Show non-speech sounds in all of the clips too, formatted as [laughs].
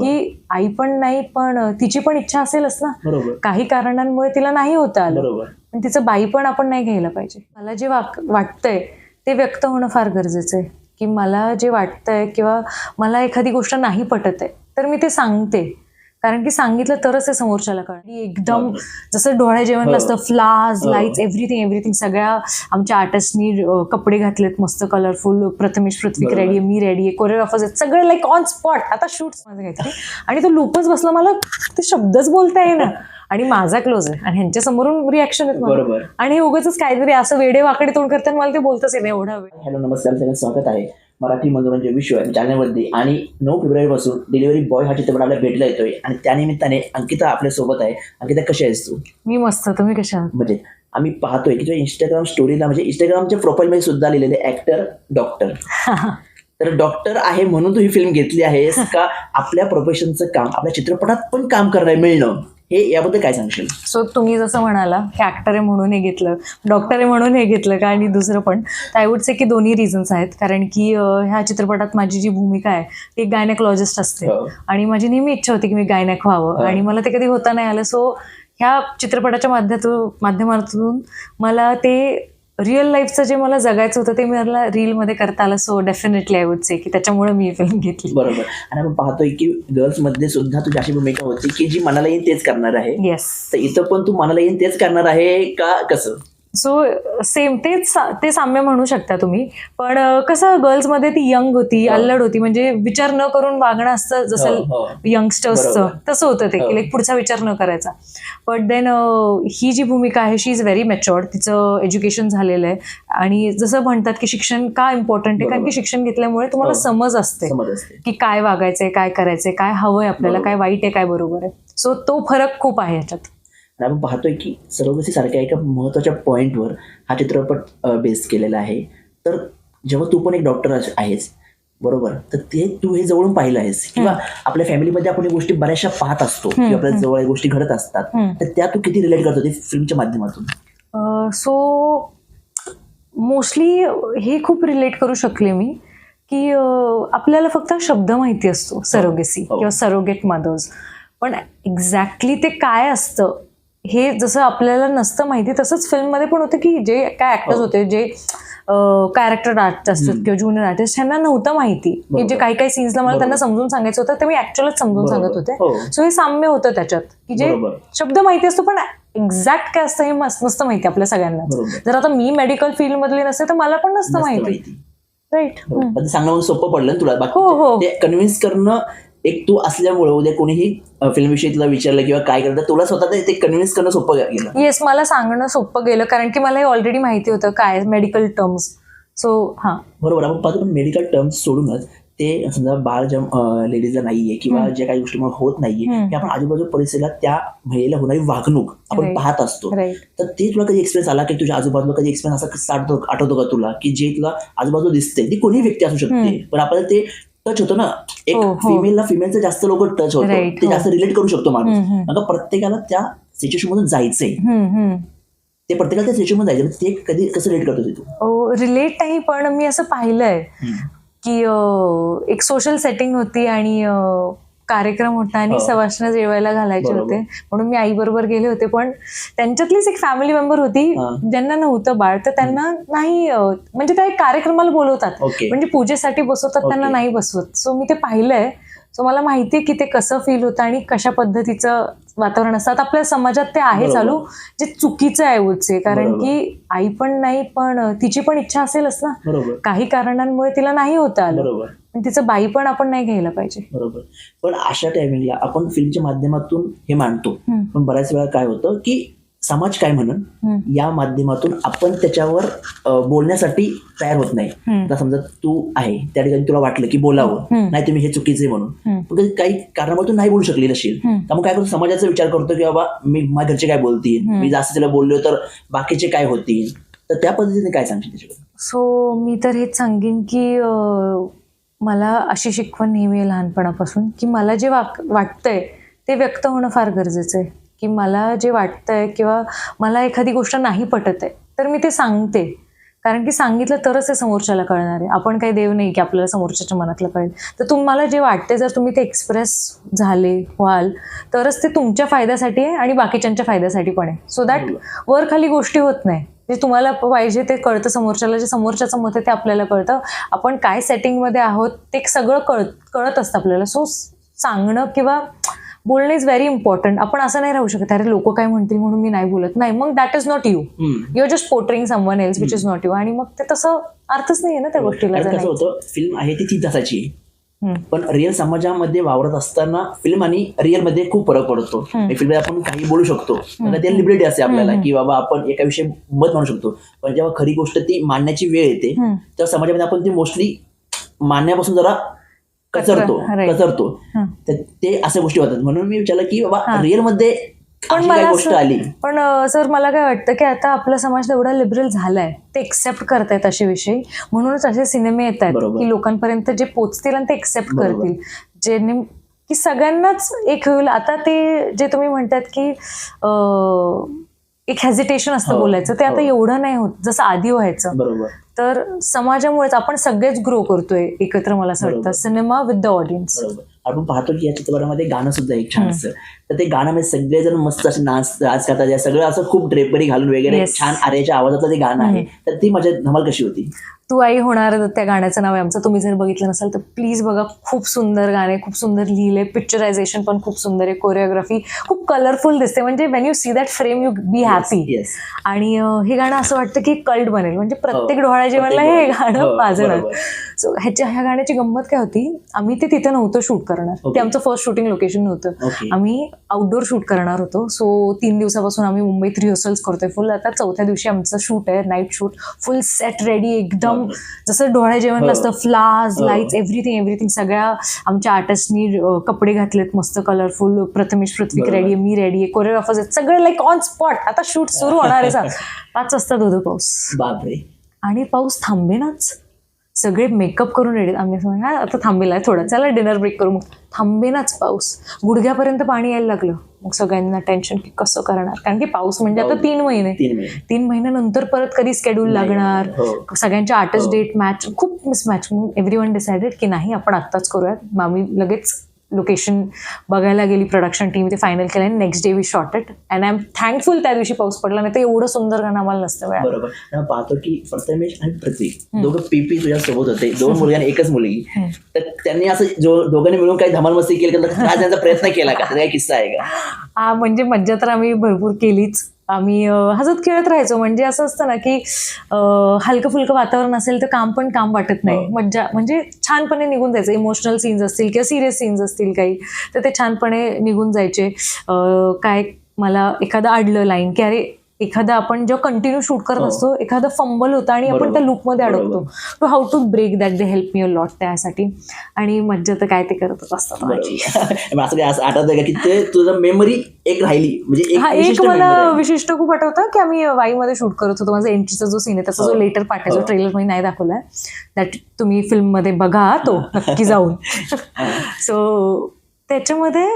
की आई पण नाही पण तिची पण इच्छा असेलच ना. काही कारणांमुळे तिला नाही होता आलं. पण तिचं बाई पण आपण नाही घ्यायला पाहिजे. मला जे वाटतंय ते व्यक्त होणं फार गरजेचं आहे. की मला जे वाटतंय किंवा मला एखादी गोष्ट नाही पटत आहे तर मी ते सांगते. कारण की सांगितलं तरच ते समोरच्याला कळणार एकदम. जसं डोळ्या जेवण. नसतं फ्लाज हो. लाईट्स एव्हरीथिंग एव्हरीथिंग सगळ्या आमच्या आर्टिस्टनी कपडे घातलेत मस्त कलरफुल प्रथमेश पृथ्वी बरोबर. रेडी आहे मी रेडी आहे कोरिओग्राफर्स आहेत सगळे लाईक ऑन स्पॉट आता शूट माझं काहीतरी. आणि तो लूपच बसला मला ते शब्दच बोलता येईना. आणि माझा क्लोज आहे. आणि ह्यांच्या समोरून रिॲक्शन आहेत मला. बरोबर. आणि हे उगाच काहीतरी असं वेडे वाकडे तोंड करताना मला ते बोलतच आहे एवढा वेळ. हॅलो नमस्कार. स्वागत आहे. मराठी मनोरंजन विश्व चॅनलमध्ये आणि नऊ फेब्रुवारी पासून डिलिव्हरी बॉय हा चित्रपट आपल्याला भेटला येतोय. आणि त्यानिमित्ताने अंकिता आपल्यासोबत आहे. अंकिता कशी आहेस तू? मी मस्त. तुम्ही कशा? म्हणजे आम्ही पाहतोय की तुझ्या इंस्टाग्राम स्टोरीला म्हणजे इंस्टाग्रामच्या प्रोफाईलमध्ये सुद्धा लिहिलेले ऍक्टर डॉक्टर तर डॉक्टर आहे म्हणून तू ही फिल्म घेतली आहेस [laughs] का आपल्या प्रोफेशनचं काम आपल्या चित्रपटात पण काम करायला मिळणं? हे याबद्दल काय सांगशील? सो तुम्ही जसं म्हणाला की ऍक्टर आहे म्हणून हे घेतलं डॉक्टर आहे म्हणून हे घेतलं का? आणि दुसरं पण. तर आय वुड से की दोन्ही रिझन्स आहेत. कारण की ह्या चित्रपटात माझी जी भूमिका आहे ती एक गायनेकॉलॉजिस्ट असते. हो. आणि माझी नेहमी इच्छा होती की मी गायनेक व्हावं. हो. आणि मला ते कधी होता नाही आलं. सो ह्या चित्रपटाच्या माध्यमातून माध्यमातून मला ते रिअल लाईफचं जे मला जगायचं होतं ते मला रीलमध्ये करता आलं. So definitely I would say की त्याच्यामुळे मी फिल्म घेतली. बरोबर. आणि आपण पाहतोय की गर्ल्समध्ये सुद्धा तुझी अशी भूमिका होती की जी मनाला येईल तेच करणार आहे. येस तर इथं पण तू मनाला येईल तेच करणार आहे का कसं? सो सेम तेच ते साम्य म्हणू शकता तुम्ही पण कसं गर्ल्समध्ये ती यंग होती हो. अल्लड होती म्हणजे विचार न करून वागणं असतं जसं हो, हो. यंगस्टर्सचं. तसं होतं ते. की लाईक पुढचा विचार न करायचा बट देन ही जी भूमिका आहे शी इज व्हेरी मॅच्युअर्ड तिचं एज्युकेशन झालेलं आहे आणि जसं म्हणतात की शिक्षण का इम्पॉर्टंट आहे कारण. की शिक्षण घेतल्यामुळे तुम्हाला. समज असते की काय वागायचंय काय करायचंय काय हवंय आपल्याला. काय वाईट आहे काय बरोबर आहे सो तो फरक खूप आहे ह्याच्यात आणि आपण पाहतोय की सरोगसी सारख्या एका महत्त्वाच्या पॉईंटवर हा चित्रपट बेस केलेला आहे. तर जेव्हा तू पण एक डॉक्टर आहेस बरोबर? तर ते तू हे जवळून पाहिलं आहेस. किंवा आपल्या फॅमिलीमध्ये आपण गोष्टी बऱ्याचशा पाहत असतो. किंवा आपल्या. जवळ गोष्टी घडत असतात. तर त्या तू किती रिलेट करतो ते फिल्मच्या माध्यमातून? सो मोस्टली हे खूप रिलेट करू शकले मी की आपल्याला फक्त शब्द माहिती असतो सरोगेसी हो. किंवा सरोगेट मदर्स. पण एक्झॅक्टली ते काय असतं हे जसं आपल्याला नसतं माहिती तसंच फिल्ममध्ये पण होतं की जे काय ऍक्टर्स हो. होते जे कॅरेक्टर आर्टिस्ट असतात. किंवा ज्युनियर आर्टिस्ट ह्यांना नव्हतं माहिती. की जे. काही काही सीन्सला मला त्यांना. समजून सांगायचं होतं ते मी ऍक्च्युअलच समजून सांगत होते. हो. सो हे साम्य होतं त्याच्यात की जे शब्द माहिती असतो पण एक्झॅक्ट काय असतं हे नसतं माहिती आपल्या सगळ्यांना जर आता मी मेडिकल फील्ड मधली नसते तर मला पण नसतं माहिती. राईट सांगणं सोपं पडलं तुला हो, हो. बाकी कन्व्हिन्स करणं एक तू असल्यामुळे उद्या कोणीही फिल्म विषयी तुला विचारलं किंवा काय करतं तुला स्वतः ते कन्व्हिन्स करणं सोपं गेलं येस मला सांगणं सोपं गेलं कारण की मला हे ऑलरेडी माहिती होतं काय मेडिकल टर्म्स सो हां बरोबर आपण पाहतो पण मेडिकल टर्म्स सोडूनच ते समजा बाळ ज्या लेडीजला नाहीये किंवा. ज्या काही गोष्टीमुळे होत नाहीये. हे आपण आजूबाजू परिसरात त्या महिलेला होणारी वागणूक आपण. पाहत असतो तर ते तुला कधी एक्सपिरियन्स आला की तुझ्या आजूबाजूला कधी एक्सपिरियन्स असा आठवतो आठवतो का तुला की जे तुला आजूबाजूला दिसते ती कोणी व्यक्ती असू शकते. पण आपल्याला ते टच होतं ना एक हो, हो. फिमेलला फिमेलचं जास्त लोक टच होतं. ते हो. जास्त रिलेट करू शकतो माणूस. प्रत्येकाला त्या सिच्युएशन मधून जायचंय. ते प्रत्येकाला त्या सिच्युएशनमध्ये जायचं ते कधी कसं रिलेट करतो रिलेट नाही पण मी असं पाहिलंय की एक सोशल सेटिंग होती आणि कार्यक्रम होता आणि. सवाशनं जेवायला घालायचे. होते. म्हणून मी आई बरोबर गेले होते. पण त्यांच्यातलीच एक फॅमिली मेंबर होती. ज्यांना नव्हतं बाळ. तर त्यांना नाही म्हणजे त्या एक कार्यक्रमाला बोलवतात. म्हणजे पूजेसाठी बसवतात त्यांना. नाही बसवत. सो मी ते पाहिलंय. सो मला माहिती आहे की ते कसं फील होतं आणि कशा पद्धतीचं वातावरण असतं. आता आपल्या समाजात ते आहे. चालू. जे चुकीचं आहे उचे कारण. की आई पण नाही पण तिची पण इच्छा असेलच ना. काही कारणांमुळे तिला नाही होता आलं. तिचं बाई पण आपण नाही घ्यायला पाहिजे बरोबर पण अशा टायमिंगला आपण फिल्मच्या माध्यमातून हे मांडतो. पण बऱ्याच वेळा काय होतं की समाज काय म्हणून. या माध्यमातून आपण त्याच्यावर बोलण्यासाठी तयार होत नाही. आता समजा तू आहे त्या ठिकाणी तुला वाटलं की बोलावं. नाही तुम्ही हे चुकीचे म्हणून. पण काही कारणामुळे तू नाही बोलू शकली नशील हम्म. त्यामुळे काय करतो समाजाचा विचार करतो की बाबा मी माझ्या घरचे काय बोलतील. मी जास्त तिला बोललो तर बाकीचे काय होतील तर त्या पद्धतीने काय सांगशील सो मी तर हेच सांगेन की मला अशी शिकवण नेहमी आहे लहानपणापासून की मला जे वाक वाटतंय ते व्यक्त होणं फार गरजेचं आहे. की मला जे वाटतंय किंवा मला एखादी गोष्ट नाही पटत आहे तर मी ते सांगते. कारण की सांगितलं तरच ते समोरच्याला कळणार आहे. आपण काही देव नाही की आपल्याला समोरच्याच्या मनातलं कळेल. तर तुम्हाला जे वाटते जर तुम्ही ते एक्सप्रेस झाले व्हाल तरच ते तुमच्या फायद्यासाठी आहे आणि बाकीच्यांच्या फायद्यासाठी पण आहे. सो दॅट वर खाली गोष्टी होत नाही. जे तुम्हाला पाहिजे ते कळतं समोरच्याला जे समोरच्याचं मत आहे ते आपल्याला कळतं. आपण काय सेटिंगमध्ये आहोत ते सगळं कळ कळत असतं आपल्याला. सो सांगणं किंवा बोलणं इज व्हेरी इम्पॉर्टंट आपण असं नाही राहू शकत अरे लोक काय म्हणतील म्हणून मी नाही बोलत. नाही मग that is not you hmm. Your just portraying someone else which is not you आणि मग ते तसं अर्थच नाही आहे ना त्या गोष्टीला फिल्म आहे ती तीन तासाची. पण रिअल समाजामध्ये वावरत असताना फिल्म आणि रिअलमध्ये खूप फरक पडतो. फिल्म आपण काही बोलू शकतो म्हणजे ते लिबर्टी असते आपल्याला की बाबा आपण एका विषयी मत म्हणू शकतो. पण जेव्हा खरी गोष्ट ती मांडण्याची वेळ येते. तेव्हा समाजामध्ये आपण ती मोस्टली मांडण्यापासून जरा कचरतो. कचरतो. तर ते अशा गोष्टी होतात. म्हणून मी विचारलं की बाबा. रिअलमध्ये पण मला गोष्ट आली. पण सर मला काय वाटतं की आता आपला समाज एवढा लिबरल झालाय ते एक्सेप्ट करतायत असे विषय. म्हणूनच असे सिनेमे येत आहेत. की लोकांपर्यंत जे पोचतील आणि ते एक्सेप्ट. करतील. जे की सगळ्यांनाच एक होईल. आता ते जे तुम्ही म्हणतात की एक हेजिटेशन असतं हो, बोलायचं ते आता हो. एवढं नाही होत जसं आधी व्हायचं. तर समाजामुळेच आपण सगळेच ग्रो करतोय एकत्र मला असं वाटतं. सिनेमा विथ द ऑडियन्स आपण पाहतो की या चित्रपटामध्ये गाणं सुद्धा एक छान असतं. तर ते गाण्यामध्ये सगळेजण मस्त असे नाच नाच करतात. या सगळं असं खूप ड्रेपरी घालून वगैरे. छान आर्याच्या आवाजातलं ते गाणं आहे. तर ती मजा धमाल कशी होती? तू आई होणार त्या गाण्याचं नाव आहे आमचं. तुम्ही जर बघितलं नसाल तर प्लीज बघा. खूप सुंदर गाणे खूप सुंदर लिहिले पिक्चरायझेशन पण खूप सुंदर आहे. कोरिओग्राफी खूप कलरफुल दिसते. म्हणजे when you see that frame you be happy आणि हे गाणं असं वाटतं की कल्ट बनेल. म्हणजे प्रत्येक डोहाळ्या जेवणला हे. गाणं हो, वाजणार. बरोबर. सो ह्याच्या ह्या गाण्याची गंमत काय होती? आम्ही ते तिथं नव्हतं शूट करणार. ते. आमचं फर्स्ट शूटिंग लोकेशन नव्हतं. आम्ही आउटडोर शूट करणार होतो. सो तीन दिवसापासून आम्ही मुंबईत रिहर्सल्स करतोय. फुल आता चौथ्या दिवशी आमचं शूट आहे night shoot full set ready एकदम. जसं डोळ्या जेवण हो. असतं फ्लाज हो. लाईट्स एव्हरीथिंग एव्हरीथिंग सगळ्या आमच्या आर्टिस्टनी कपडे घातलेत मस्त कलरफुल प्रथमेश पृथ्वी बरोबर. रेडी आहे मी रेडी आहे कोरिओग्राफर्स आहेत. सगळे लाईक ऑन स्पॉट आता शूट सुरू होणार आहे [laughs] पाच वाजता धोधो पाऊस. बापरे. आणि पाऊस थांबेनाच. सगळे मेकअप करून रेडी आम्ही असं म्हणलं, हा आता थांबेला आहे थोडा चला डिनर ब्रेक करू. मग थांबेनाच पाऊस. गुडघ्यापर्यंत पाणी यायला लागलं. मग सगळ्यांना टेन्शन की कसं करणार? कारण की पाऊस म्हणजे आता पाऊस. तीन महिने. तीन महिने. तीन महिन्यानंतर परत कधी स्केड्यूल लागणार? हो. सगळ्यांच्या आर्टिस्ट हो. डेट मॅच खूप मिसमॅच मग एव्हरी वन डिसाइडेड की नाही आपण आत्ताच करूयात. मग आम्ही लगेच लोकेशन बघायला गेली प्रोडक्शन टीम ते फायनल केलं आणि next day we shot it and I am thankful त्या दिवशी पाऊस पडला नाही तर एवढं सुंदर गाणं आम्हाला नसतं बरोबर. पाहतो की प्रथमेश आणि पृथ्वी दोघं पीपी तुझ्या सोबत होते. दोन मुलगे आणि एकच मुलगी. तर त्यांनी असं जो दोघांनी मिळून काही धमाल मस्ती केली त्यांचा प्रयत्न केला का? किस्सा आहे का? हा म्हणजे मज्जा तर आम्ही भरपूर केलीच. आम्ही हसत खेळत राहायचो. म्हणजे असं असतं ना की हलकं फुलकं वातावरण असेल तर काम पण काम वाटत नाही. हो. मज्जा म्हणजे छानपणे निघून जायचं. इमोशनल सीन्स असतील किंवा सिरियस सीन्स असतील काही तर ते छानपणे निघून जायचे. काय मला एखादं अडलं लाईन की अरे एखादं आपण जेव्हा कंटिन्यू शूट करत हो. असतो एखादं फंबल होतं आणि आपण. त्या लूपमध्ये अडकतो. तो how to break that they help me a lot त्यासाठी आणि मज्जा तर काय ते करतच असतात असं आठवतं का की ते तुझं मेमरी एक राहिली म्हणजे हा एक मला. विशिष्ट खूप आठवतं की आम्ही वाईमध्ये शूट करत होतो माझा एंट्रीचा जो सीन आहे त्याचा जो हो. लेटर पार्ट आहे जो हो. ट्रेलर मी नाही दाखवलाय दॅट तुम्ही फिल्ममध्ये बघा तो [laughs] नक्की जाऊन सो त्याच्यामध्ये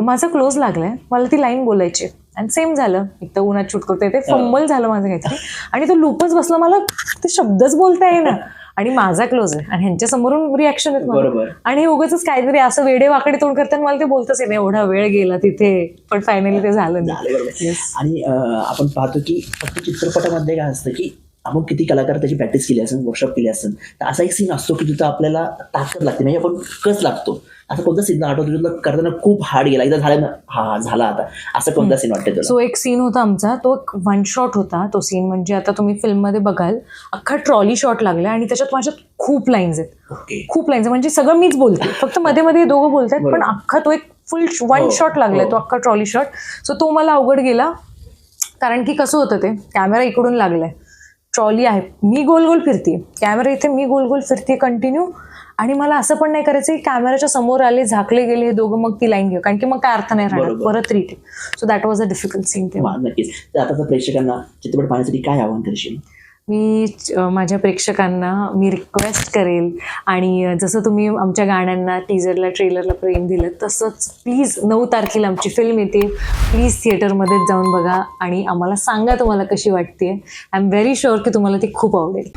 माझा क्लोज लागलाय मला ती लाईन बोलायची आणि सेम झालं. एक तर उन्हात शूट करतोय ते फंबल झालं माझं काहीतरी. आणि तो लूपच बसला मला ते शब्दच बोलता येईना. आणि माझा क्लोज आहे. आणि ह्यांच्या समोरून रिॲक्शन येत आणि उगाच काहीतरी असं वेडे वाकडे तोंड करताना मला ते बोलतच येईल एवढा वेळ गेला तिथे पण फायनली ते झालं नाही. आणि आपण पाहतो की फक्त चित्रपटामध्ये काय असतं की आपण किती कलाकार त्याची प्रॅक्टिस केली असेल वर्कशॉप केली असेल तर असा एक सीन असतो की तिथं आपल्याला ताकद लागते. म्हणजे आपण कस लागतो? असं कोणता सीन आठवतो तुला करताना खूप हार्ड गेला? एकदा झालं ना हा झाला आता. असं कोणता सीन वाटतं सो एक सीन होता आमचा. तो एक वन शॉट होता. तो सीन म्हणजे आता तुम्ही फिल्ममध्ये बघाल अख्खा ट्रॉली शॉट लागला आणि त्याच्यात माझ्यात खूप लाईन्स आहेत. खूप लाईन्स म्हणजे सगळं मीच बोलते. फक्त [laughs] मध्ये मध्ये दोघं बोलतात पण. अख्खा तो एक फुल वन शॉट लागलाय हो. तो अख्खा ट्रॉली शॉट सो तो मला अवघड गेला. कारण की कसं होतं ते? कॅमेरा इकडून लागलाय. ट्रॉली आहे. मी गोल गोल फिरते कॅमेरा इथे मी गोल गोल फिरते कंटिन्यू आणि मला असं पण नाही करायचं की कॅमेराच्या समोर आले झाकले गेले हे दोघं मग ती लाईन घेऊ. कारण की मग काय अर्थ नाही राहणार. परत retake so that was a difficult scene वा, नक्कीच. तर आता प्रेक्षकांना चित्रपट पाहण्यासाठी काय आव्हान करशील? मी माझ्या प्रेक्षकांना मी रिक्वेस्ट करेल आणि जसं तुम्ही आमच्या गाण्यांना टीजरला ट्रेलरला प्रेम दिलं तसंच प्लीज नऊ तारखेला आमची फिल्म येते. प्लीज थिएटरमध्येच जाऊन बघा आणि आम्हाला सांगा तुम्हाला कशी वाटते आय एम व्हेरी शुअर की तुम्हाला ती खूप आवडेल.